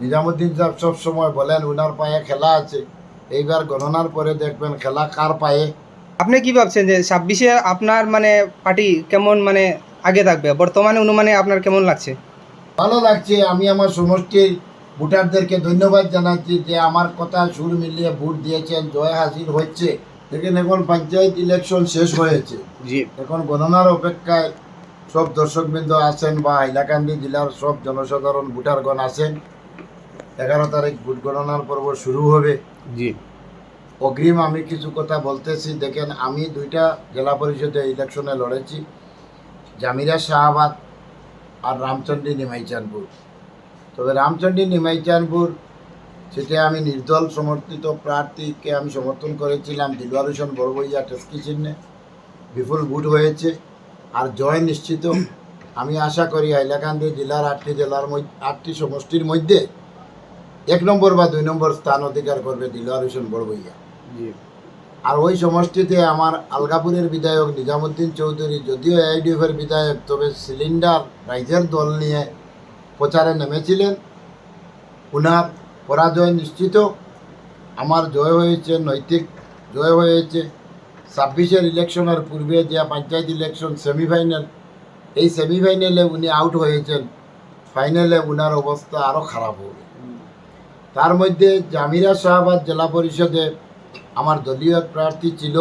নিজামুদ্দিন সাহেব সব সময় বলেন উনার পায়ে খেলা আছে। এইবার গণনার পরে দেখবেন খেলা কার পায়ে? আপনি কি ভাবছেন যে ছাব্বিশে আপনার মানে পার্টি কেমন মানে আগে থাকবে? বর্তমানে অনুমানে আপনার কেমন লাগছে? ভালো লাগছে। আমি আমার সমষ্টির ভোটারদেরকে ধন্যবাদ জানাচ্ছি যে আমার কথা সুর মিলিয়ে ভোট দিয়েছেন জয় হাসিল হচ্ছে। দেখেন এখন পঞ্চায়েত ইলেকশন শেষ হয়েছে। জি। এখন গণনার অপেক্ষায় সব দর্শকবৃন্দ আছেন বা হাইলাকান্দি জেলার সব জনসাধারণ ভোটারগণ আছেন। এগারো তারিখ ভোট গণনার পর্ব শুরু হবে। জি। অগ্রিম আমি কিছু কথা বলতেছি দেখেন আমি দুইটা জেলা পরিষদে ইলেকশনে লড়েছি জামিরা শাহাবাদ আর রামচন্ডী নিমাইচানপুর তবে রামচন্ডী নিমাইচানপুর সেটা আমি নির্দল সমর্থিত প্রার্থীকে আমি সমর্থন করেছিলাম দিলওয়ার হোসেন বড়বইয়া টেস্কি চিহ্নে। বিপুল ভোট হয়েছে আর জয় নিশ্চিত। আমি আশা করি হাইলাকান্দি জেলার আটটি জেলার মধ্যে আটটি সমষ্টির মধ্যে এক নম্বর বা দুই নম্বর স্থান অধিকার করবে দিলওয়ার হোসেন বড়বইয়া জি। আর ওই সমষ্টিতে আমার আলগাপুরের বিধায়ক নিজামুদ্দিন চৌধুরী যদিও এআইডিএফের বিধায়ক তবে সিলিন্ডার রাইজের দল নিয়ে প্রচারে নেমেছিলেন। উনার পরাজয় নিশ্চিত। আমার জয় হয়েছে নৈতিক জয় হয়েছে। ছাব্বিশের ইলেকশনের পূর্বে যে পঞ্চায়েত ইলেকশন সেমিফাইনাল এই সেমিফাইনালে উনি আউট হয়েছেন। ফাইনালে উনার অবস্থা আরও খারাপ হবে। তার মধ্যে জামিরা শাহবাদ জেলা পরিষদে আমার দলীয় প্রার্থী ছিল।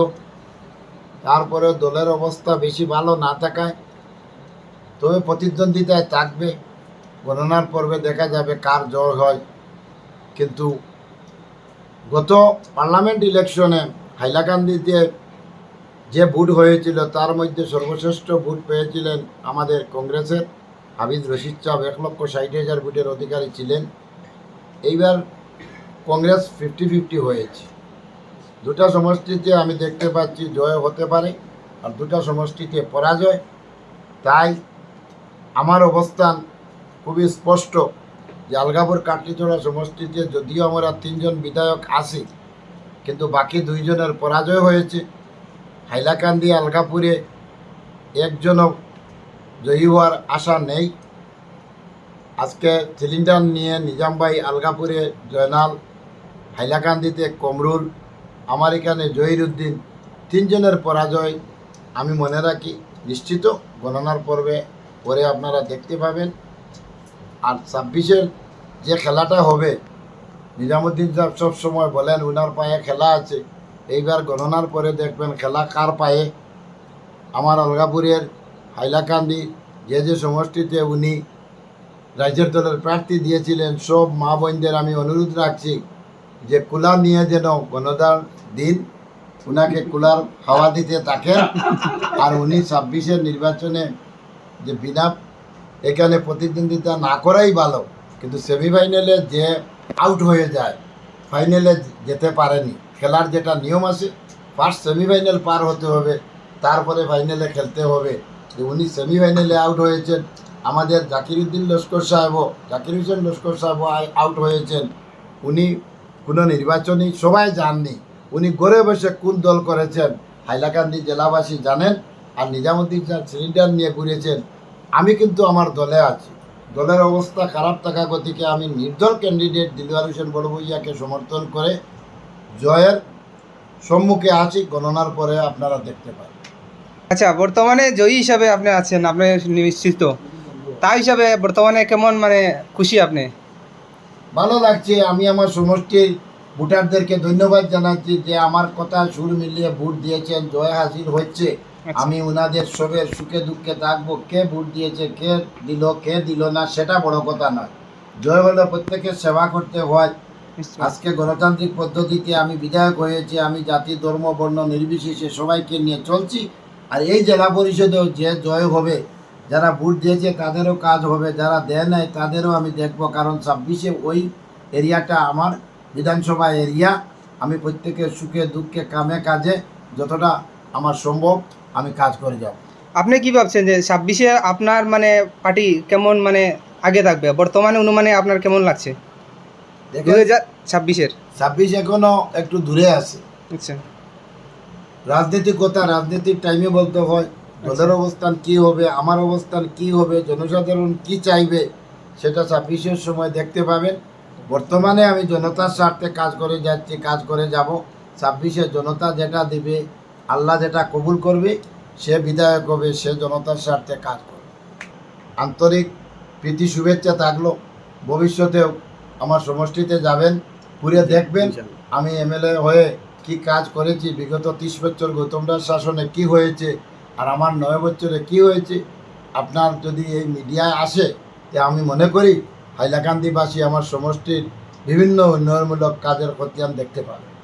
তারপরে দলের অবস্থা বেশি ভালো না থাকায় তবে প্রতিদ্বন্দ্বিতায় থাকবে। গণনার পর্বে দেখা যাবে কার জয় হয়। কিন্তু গত পার্লামেন্ট ইলেকশনে হাইলাকান্দিতে যে ভোট হয়েছিল, তার মধ্যে সর্বশ্রেষ্ঠ ভোট পেয়েছিলেন আমাদের কংগ্রেসের হাবিজ রশিদ সাহেব এক লক্ষ ষাট হাজার ভোটের অধিকারী ছিলেন। এইবার কংগ্রেস ফিফটি ফিফটি হয়েছে। দুটা সমষ্টিতে আমি দেখতে পাচ্ছি জয় হতে পারে আর দুটা সমষ্টিতে পরাজয়। তাই আমার অবস্থান খুবই স্পষ্ট যে আলগাপুর কাটলিচড়া সমষ্টিতে যদিও আমরা তিনজন বিধায়ক আছি, কিন্তু বাকি দুইজনের পরাজয় হয়েছে। হাইলাকান্দি, আলগাপুরে একজনও জয়ী হওয়ার আশা নেই। আজকে সিলিন্ডার নিয়ে নিজামবাই আলগাপুরে জয়নাল, হাইলাকান্দিতে কমরুল আমার এখানে জহিরুদ্দিন, তিনজনের পরাজয় আমি মনে রাখি নিশ্চিত। গণনার পর্বে পরে আপনারা দেখতে পাবেন। আর ছাব্বিশের যে খেলাটা হবে, নিজামুদ্দিন সাহেব সব সময় বলেন, উনার পায়ে খেলা আছে। এইবার গণনার পরে দেখবেন খেলা কার পায়ে? আমার আলগাপুরের হাইলাকান্দি যে যে সমষ্টিতে উনি রাজ্যের দলের প্রার্থী দিয়েছিলেন, সব মা বোনদের আমি অনুরোধ রাখছি যে কুলার নিয়ে যেন গণদান দিন উনাকে কুলার হাওয়া দিতে থাকেন। আর উনি ছাব্বিশের নির্বাচনে যে বিনা এখানে প্রতিদ্বন্দ্বিতা না করাই ভালো, কিন্তু সেমিফাইনালে যে আউট হয়ে যায় ফাইনালে যেতে পারেনি। খেলার যেটা নিয়ম আছে ফার্স্ট সেমিফাইনাল পার হতে হবে, তারপরে ফাইনালে খেলতে হবে। উনি সেমিফাইনালে আউট হয়েছেন আমাদের জাকির উদ্দিন লস্কর সাহেবও, জাকির হোসেন লস্কর সাহেবও আউট হয়েছেন। উনি কোনো নির্বাচনী সবাই জাননি উনি গড়ে বসে কোন দল করেছেন হাইলাকান্দি জেলাবাসী জানেন আর নিজামুদ্দিন স্যার সিলিন্ডার নিয়ে ঘুরেছেন। আমি কিন্তু আমার দলে আছি। দলের অবস্থা খারাপ থাকা গতিকে আমি নির্দল ক্যান্ডিডেট দিলওয়ার হোসেন বড়বইয়াকে সমর্থন করে জয়ের সম্মুখে আছি, গণনার পরে আপনারা দেখতে পান আচ্ছা বর্তমানে জয়ী হিসাবে আপনি আছেন, আপনি নিশ্চিত? তা হিসাবে বর্তমানে কেমন মানে খুশি আপনি? ভালো লাগছে। আমি আমার সমষ্টির ভোটারদেরকে ধন্যবাদ জানাচ্ছি যে আমার কথা সুর মিলিয়ে ভোট দিয়েছেন জয় হাসিল হচ্ছে। আচ্ছা। আমি ওনাদের সবের সুখে দুঃখে থাকব। কে ভোট দিয়েছে কে দিল কে দিল না সেটা বড় কথা নয়। জয় হলে প্রত্যেকের সেবা করতে হয়। আজকে গণতান্ত্রিক পদ্ধতিতে আমি বিধায়ক হয়েছি আমি জাতি ধর্ম বর্ণ নির্বিশেষে সবাইকে নিয়ে চলছি। আর এই জেলা পরিষদেও যে জয় হবে যারা ভোট দিয়েছে তাদেরও কাজ হবে যারা দেয় নাই তাদেরও আমি দেখব। কারণ ছাব্বিশে ওই এরিয়াটা আমার বিধানসভা এরিয়া। আমি প্রত্যেকের সুখে দুঃখে কামে কাজে যতটা আমার সম্ভব আমি কাজ করে যাব। আপনি কি ভাবছেন যে ছাব্বিশে আপনার মানে পার্টি কেমন মানে আগে থাকবে? বর্তমানে অনুমানে আপনার কেমন লাগছে? দু দেখেন হাজার ছাব্বিশের। ছাব্বিশ এখনও একটু দূরে আছে। আচ্ছা। রাজনীতিক কথা রাজনীতির টাইমে বলতে হয় দলের অবস্থান কি হবে আমার অবস্থান কি হবে জনসাধারণ কি চাইবে সেটা ছাব্বিশের সময় দেখতে পাবেন। বর্তমানে আমি জনতার স্বার্থে কাজ করে যাচ্ছি কাজ করে যাব। ছাব্বিশে জনতা যেটা দিবে আল্লাহ যেটা কবুল করবে সে বিধায়ক হবে সে জনতার স্বার্থে কাজ করবে। আন্তরিক প্রীতি শুভেচ্ছা থাকল। ভবিষ্যতেও আমার সমষ্টিতে যাবেন ঘুরে দেখবেন আমি এমএলএ হয়ে কি কাজ করেছি বিগত তিরিশ বছর গৌতমদার শাসনে কি হয়েছে আর আমার নয় বছরে কি হয়েছে? আপনার যদি এই মিডিয়ায় আসে, তে আমি মনে করি হাইলাকান্দিবাসী আমার সমষ্টির বিভিন্ন উন্নয়নমূলক কাজের খতিয়ান দেখতে পাবে।